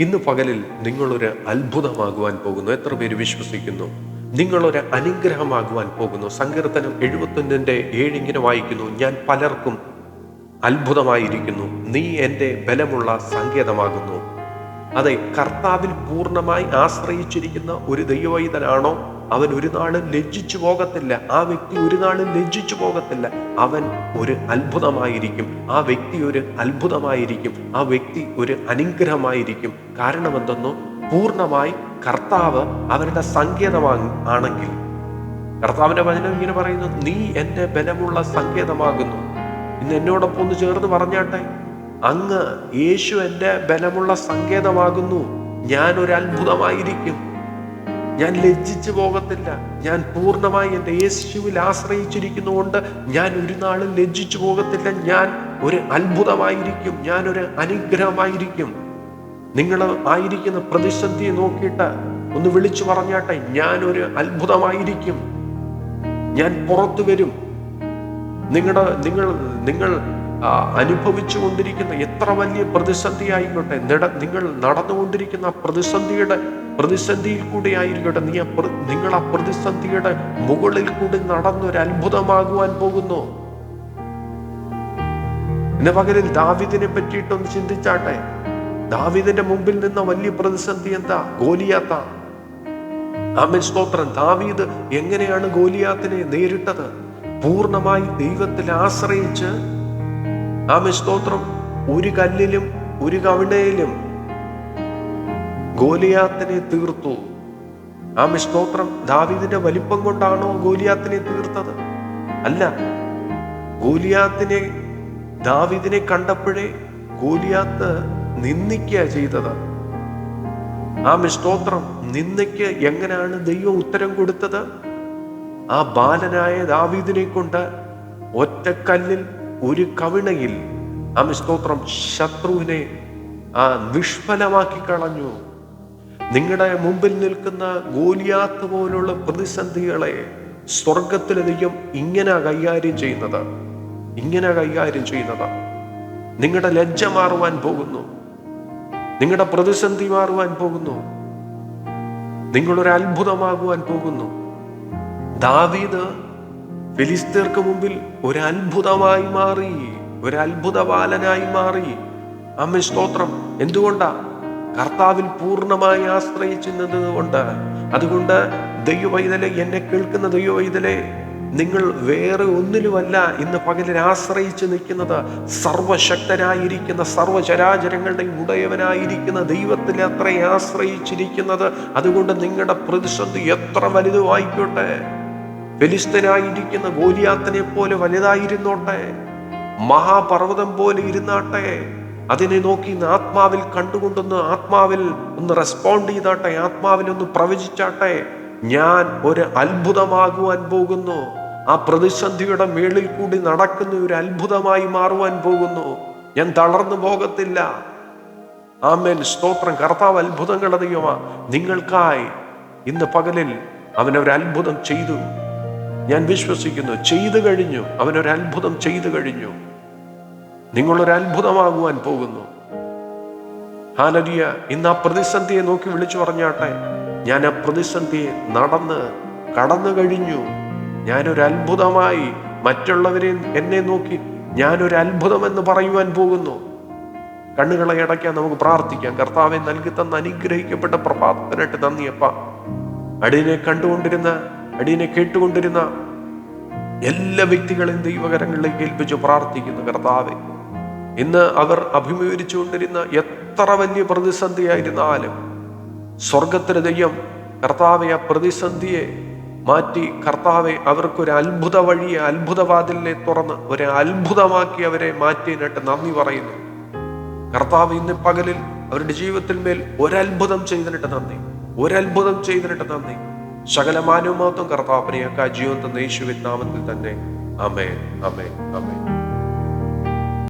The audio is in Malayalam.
ഇന്ന് പകലിൽ നിങ്ങളൊരു അത്ഭുതമാകുവാൻ പോകുന്നു. എത്ര പേര് വിശ്വസിക്കുന്നു? നിങ്ങളൊരു അനുഗ്രഹമാകുവാൻ പോകുന്നു. സങ്കീർത്തനം എഴുപത്തൊന്നിന്റെ ഏഴിങ്ങനെ വായിക്കുന്നു ഞാൻ പലർക്കും അത്ഭുതമായിരിക്കുന്നു. നീ എന്റെ ബലമുള്ള സങ്കേതമാകുന്നു. അതെ കർത്താവിൽ പൂർണമായി ആശ്രയിച്ചിരിക്കുന്ന ഒരു ദൈവവൈതനാണോ അവൻ ഒരു നാളും ലജ്ജിച്ചു പോകത്തില്ല. ആ വ്യക്തി ഒരു നാളും ലജ്ജിച്ചു പോകത്തില്ല. അവൻ ഒരു അത്ഭുതമായിരിക്കും. ആ വ്യക്തി ഒരു അത്ഭുതമായിരിക്കും. ആ വ്യക്തി ഒരു അനുഗ്രഹമായിരിക്കും. കാരണം എന്തെന്നോ പൂർണമായി കർത്താവ് അവരുടെ സങ്കേതമാ ആണെങ്കിൽ. കർത്താവിന്റെ വചനം ഇങ്ങനെ പറയുന്നു നീ എന്റെ ബലമുള്ള സങ്കേതമാകുന്നു. ഇന്ന് എന്നോടൊപ്പം ഒന്ന് ചേർന്ന് പറഞ്ഞാട്ടെ. അങ്ങ് യേശു എന്റെ ബലമുള്ള സങ്കേതമാകുന്നു. ഞാൻ ഒരു അത്ഭുതമായിരിക്കും. ഞാൻ ലജ്ജിച്ചു പോകത്തില്ല. ഞാൻ പൂർണമായി എന്റെ യേശുവിൽ ആശ്രയിച്ചിരിക്കുന്നതുകൊണ്ട് ഞാൻ ഒരു നാളും ലജ്ജിച്ചു പോകത്തില്ല. ഞാൻ ഒരു അത്ഭുതമായിരിക്കും. ഞാൻ ഒരു അനുഗ്രഹമായിരിക്കും. നിങ്ങൾ ആയിരിക്കുന്ന പ്രതിസന്ധിയെ നോക്കിയിട്ട് ഒന്ന് വിളിച്ചു പറഞ്ഞാട്ടെ ഞാൻ ഒരു അത്ഭുതമായിരിക്കും. ഞാൻ പുറത്തു വരും. നിങ്ങളുടെ നിങ്ങൾ നിങ്ങൾ അനുഭവിച്ചു കൊണ്ടിരിക്കുന്ന എത്ര വലിയ പ്രതിസന്ധി ആയിക്കോട്ടെ നിട നിങ്ങൾ നടന്നുകൊണ്ടിരിക്കുന്ന പ്രതിസന്ധിയുടെ പ്രതിസന്ധിയിൽ കൂടി ആയിരിക്കട്ടെ നീ നിങ്ങൾ ആ പ്രതിസന്ധിയുടെ മുകളിൽ കൂടി നടന്നൊരു അത്ഭുതമാകുവാൻ പോകുന്നു. ഇന്ന് പകലിൽ ദാവിദിനെ പറ്റിയിട്ടൊന്ന് ചിന്തിച്ചാട്ടെ. ദാവിദിന്റെ മുമ്പിൽ നിന്ന വലിയ പ്രതിസന്ധി എന്താ? ഗോലിയാത്ത. ആമൻ സ്തോത്രം. ദാവീദ് എങ്ങനെയാണ് ഗോലിയാത്തിനെ നേരിട്ടത്? പൂർണമായി ദൈവത്തിൽ ആശ്രയിച്ച് ആമൻ സ്തോത്രം ഒരു കല്ലിലും ഒരു കവിണയിലും ഗോലിയാത്തിനെ തീർത്തു. ആ സ്തോത്രം ദാവീദിന്റെ വലിപ്പം കൊണ്ടാണോ ഗോലിയാത്തിനെ തീർത്തത്? അല്ല. ഗോലിയാത്തിനെ ദാവീദിനെ കണ്ടപ്പോഴേ ഗോലിയാത്ത് നിന്ദിക്കുക ചെയ്തത്. ആ മിസ്തോത്രം നിന്ദയ്ക്ക് എങ്ങനെയാണ് ദൈവം ഉത്തരം കൊടുത്തത്? ആ ബാലനായ ദാവീദിനെ കൊണ്ട് ഒറ്റക്കല്ലിൽ ഒരു കവിണയിൽ ആമൻ സ്തോത്രം ശത്രുവിനെ ആ നിഷ്ഫലമാക്കി കളഞ്ഞു. നിങ്ങളുടെ മുമ്പിൽ നിൽക്കുന്ന ഗോലിയാത്ത് പോലുള്ള പ്രതിസന്ധികളെ സ്വർഗത്തിലെ ദൈവം ഇങ്ങനെ കൈകാര്യം ചെയ്യുന്നത് ഇങ്ങനെ കൈകാര്യം ചെയ്യുന്നത്. നിങ്ങളുടെ ലജ്ജ മാറുവാൻ പോകുന്നു. നിങ്ങളുടെ പ്രതിസന്ധി മാറുവാൻ പോകുന്നു. നിങ്ങളൊരു അത്ഭുതമാകുവാൻ പോകുന്നു. ദാവീദ് ഫിലിസ്തീർക്ക് മുമ്പിൽ ഒരു അത്ഭുതമായി മാറി ഒരു അത്ഭുത ബാലനായി മാറി. അമ്മ സ്തോത്രം. എന്തുകൊണ്ടാ? കർത്താവിൽ പൂർണമായി ആശ്രയിച്ചിരുന്നത് കൊണ്ട് അതുകൊണ്ട് ദൈവവൈതലെ എന്നെ കേൾക്കുന്ന ദൈവവൈതലെ നിങ്ങൾ വേറെ ഒന്നിലുമല്ല ഇന്ന് പകലിൽ ആശ്രയിച്ച് നിൽക്കുന്നത്. സർവശക്തനായിരിക്കുന്ന സർവചരാചരങ്ങളുടെ ഉടയവനായിരിക്കുന്ന ദൈവത്തിൽ അത്രയും ആശ്രയിച്ചിരിക്കുന്നത്. അതുകൊണ്ട് നിങ്ങളുടെ പ്രതിസന്ധി എത്ര വലുതുമായിക്കോട്ടെ. ഫെലിസ്തനായിരിക്കുന്ന ഗോലിയാത്തിനെ പോലെ വലുതായിരുന്നോട്ടെ? മഹാപർവതം പോലെ ഇരുന്നാട്ടെ? അതിനെ നോക്കി ആത്മാവിൽ കണ്ടുകൊണ്ടൊന്ന് ആത്മാവിൽ ഒന്ന് റെസ്പോണ്ട് ചെയ്താട്ടെ? ആത്മാവിൽ ഒന്ന് പ്രവചിച്ചാട്ടെ? ഞാൻ ഒരു അത്ഭുതമാകുവാൻ പോകുന്നു. ആ പ്രതിസന്ധിയുടെ മേളിൽ കൂടി നടക്കുന്ന ഒരു അത്ഭുതമായി മാറുവാൻ പോകുന്നു. ഞാൻ തളർന്നു പോകത്തില്ല. ആമേൽ സ്തോത്രം. കർത്താവ് അത്ഭുതങ്ങളുടെ ദൈവമാ നിങ്ങൾക്കായി ഇന്ന് പകലിൽ അവനൊരു അത്ഭുതം ചെയ്തു. ഞാൻ വിശ്വസിക്കുന്നു. ചെയ്തു കഴിഞ്ഞു. അവനൊരു അത്ഭുതം ചെയ്തു കഴിഞ്ഞു. നിങ്ങളൊരു അത്ഭുതമാകുവാൻ പോകുന്നു. ഹാലരിയ ഇന്ന് ആ പ്രതിസന്ധിയെ നോക്കി വിളിച്ചു പറഞ്ഞാട്ടെ. ഞാൻ ആ പ്രതിസന്ധിയെ നടന്ന് കടന്നു കഴിഞ്ഞു. ഞാനൊരു അത്ഭുതമായി മറ്റുള്ളവരെ എന്നെ നോക്കി ഞാനൊരു അത്ഭുതമെന്ന് പറയുവാൻ പോകുന്നു. കണ്ണുകളെ അടയ്ക്കാൻ നമുക്ക് പ്രാർത്ഥിക്കാം. കർത്താവെ നൽകി തന്ന അനുഗ്രഹിക്കപ്പെട്ട പ്രഭാതത്തിനായിട്ട് നന്ദിയപ്പ. അടിയനെ കണ്ടുകൊണ്ടിരുന്ന അടിയനെ കേട്ടുകൊണ്ടിരുന്ന എല്ലാ വ്യക്തികളെയും ദൈവകരങ്ങളിലേക്ക് ഏൽപ്പിച്ച് പ്രാർത്ഥിക്കുന്നു കർത്താവെ. ഇന്ന് അവർ അഭിമുഖീകരിച്ചുകൊണ്ടിരുന്ന എത്ര വലിയ പ്രതിസന്ധിയായിരുന്നാലും സ്വർഗത്തിന് ദൈവം കർത്താവെ ആ പ്രതിസന്ധിയെ മാറ്റി കർത്താവെ അവർക്കൊരു അത്ഭുത വഴിയെ അത്ഭുതവാതിലിനെ തുറന്ന് ഒരു അത്ഭുതമാക്കി അവരെ മാറ്റിയതിനായിട്ട് നന്ദി പറയുന്നു. കർത്താവ് ഇന്ന് പകലിൽ അവരുടെ ജീവിതത്തിന്മേൽ ഒരത്ഭുതം ചെയ്തിട്ട് നന്ദി. ഒരത്ഭുതം ചെയ്തിട്ട് നന്ദി. സകല മാനവമാത്വം കർത്താവിനെയൊക്കെ ജീവൻ തന്ന യേശുവിൻ നാമത്തിൽ തന്നെ. അമേ അമേ അമേ